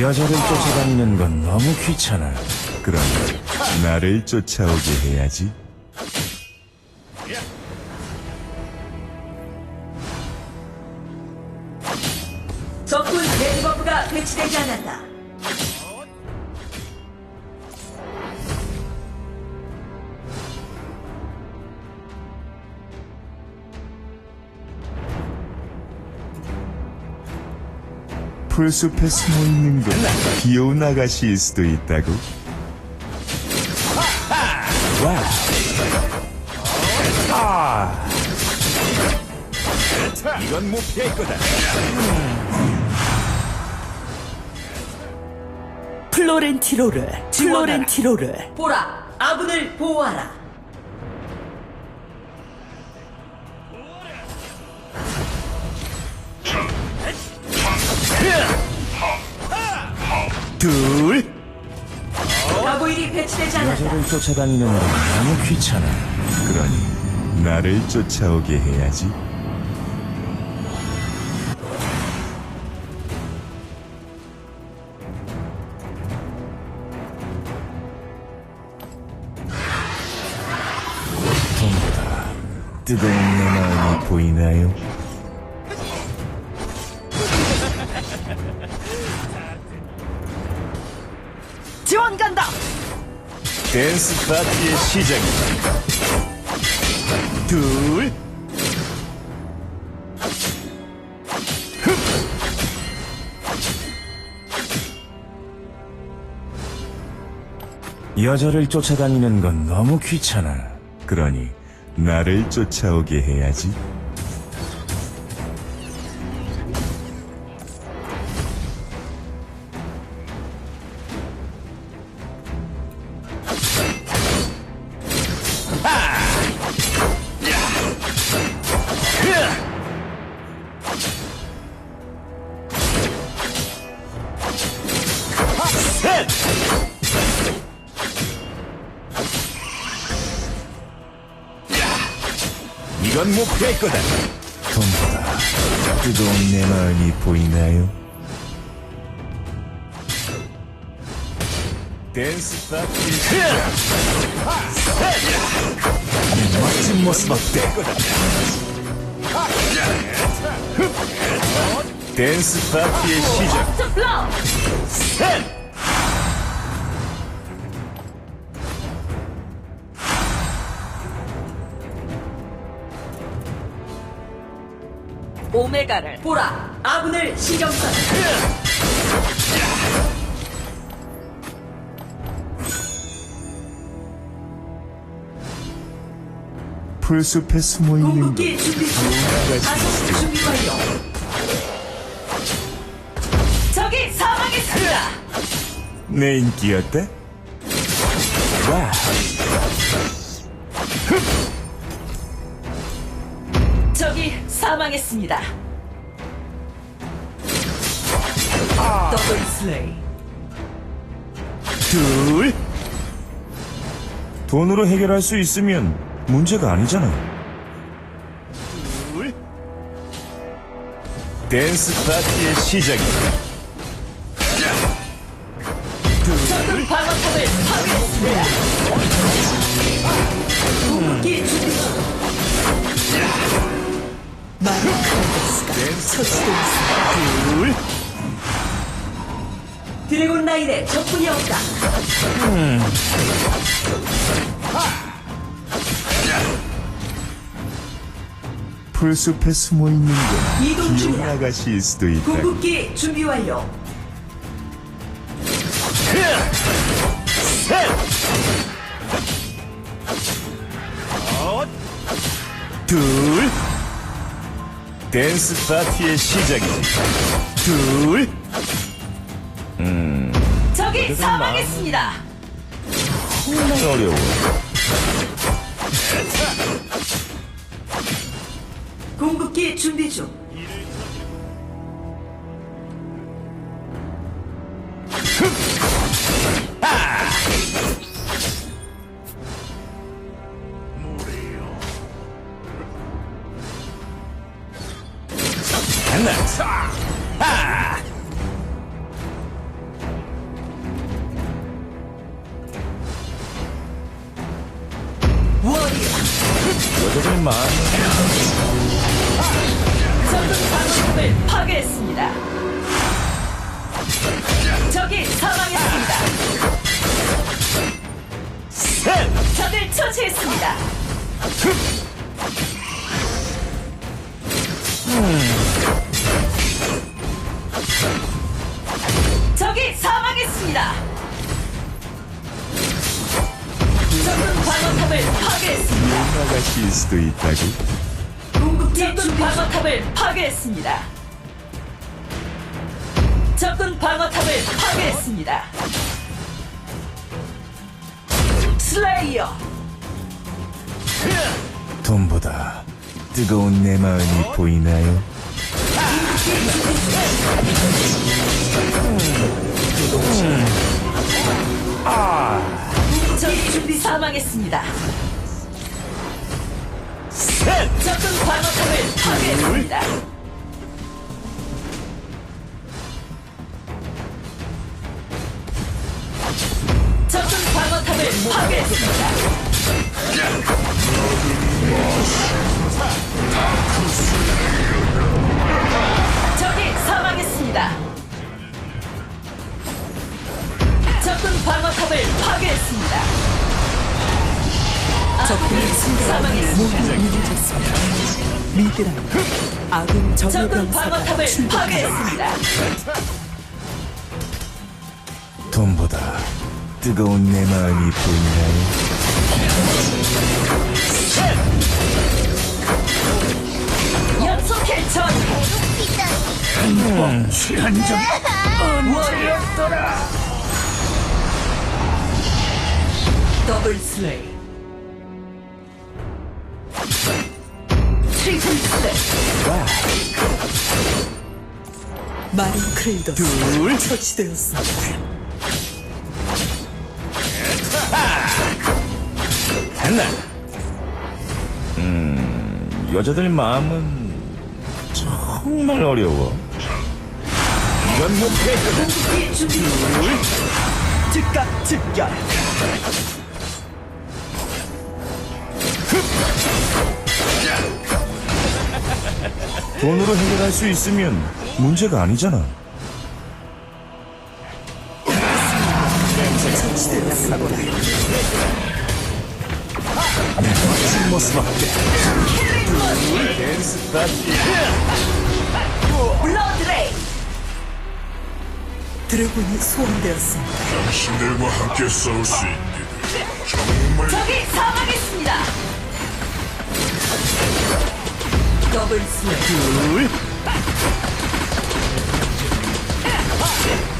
여자를 쫓아다니는 건 너무 귀찮아. 그럼 나를 쫓아오게 해야지. 적군 대리버프가 배치되지 않았다. 풀숲에 숨어 있는 건 귀여운 아가씨일 수도 있다고. 이건 못 피할 거다. 플로렌티로르, 플로렌티로르. 보라, 아군을 보호하라. 둘, 가고일이 배치되지 않았다. 여자를 쫓아다니는 건 너무 귀찮아. 그러니 나를 쫓아오게 해야지. 전보다 뜨거운 내 마음이 보이나요? 댄스 파티의 시작이다. 둘, 여자를 쫓아다니는 건 너무 귀찮아. 그러니 나를 쫓아오게 해야지. 못 피할 거다. 전보다 뜨거운 내 마음이 보이나요? 댄스 시작. 멋진 모습 어때? 댄스 파티의 시작. 오메가를 보라, 아군을 써라. 풀숲에 숨어 있는 건 궁극기 준비 중. 가속 준비 완료. 적이 사망했습니다. 내 인기 어때? 와, 적이 사망했습니다. 더블 슬레이. 둘. 돈으로 해결할 수 있으면 문제가 아니잖아. 둘. 댄스 파티의 시작이다. 적군 방어탑을 파괴했습니다. 라인에 적군이 없다. 풀숲에 숨어 있는 건 이동 귀여운 중이다. 아가씨일 수도 있다. 궁극기 준비 완료. 셋. 둘. 댄스 파티의 시작이지. 둘. 적이 사망했습니다. 어려워. 궁극기 준비 중. 하나. 하. 마음 적군 방어탑을 파괴했습니다. 적이 사망했습니다. 적을 처치했습니다. 적이 사망했습니다. 나가실 수도 있다고 적군. 방어탑을 파괴했습니다. 적군 방어탑을 파괴했습니다. 슬레이어 돈보다 뜨거운 내 마음이 보이나요? 적이 준비 사망했습니다. 적군 방어탑을 파괴했습니다. 적군 방어탑을 파괴했습니다. 적이 사망했습니다. 적군 방어탑을 파괴했습니다. 적군이 사망했습니다. 믿으라. 아군 적군 정예병사가 방어탑을 출격한다. 파괴했습니다. 돈보다 뜨거운 내 마음이 보이나요? 연속해 전 원이었더라. 더블 슬레이. 마린 크레이더스 처치되었습니다. 하나? 음 여자들 마음은 정말 어려워. 이건 궁극기 준비 중. 즉각 즉결. 돈으로 해결할 수 있으면 문제가 아니잖아. 드래곤이 소환되었습니다. 당신들과 함께 싸울 수 있게 정말 적이 사망했습니다. 더블 슬레 이.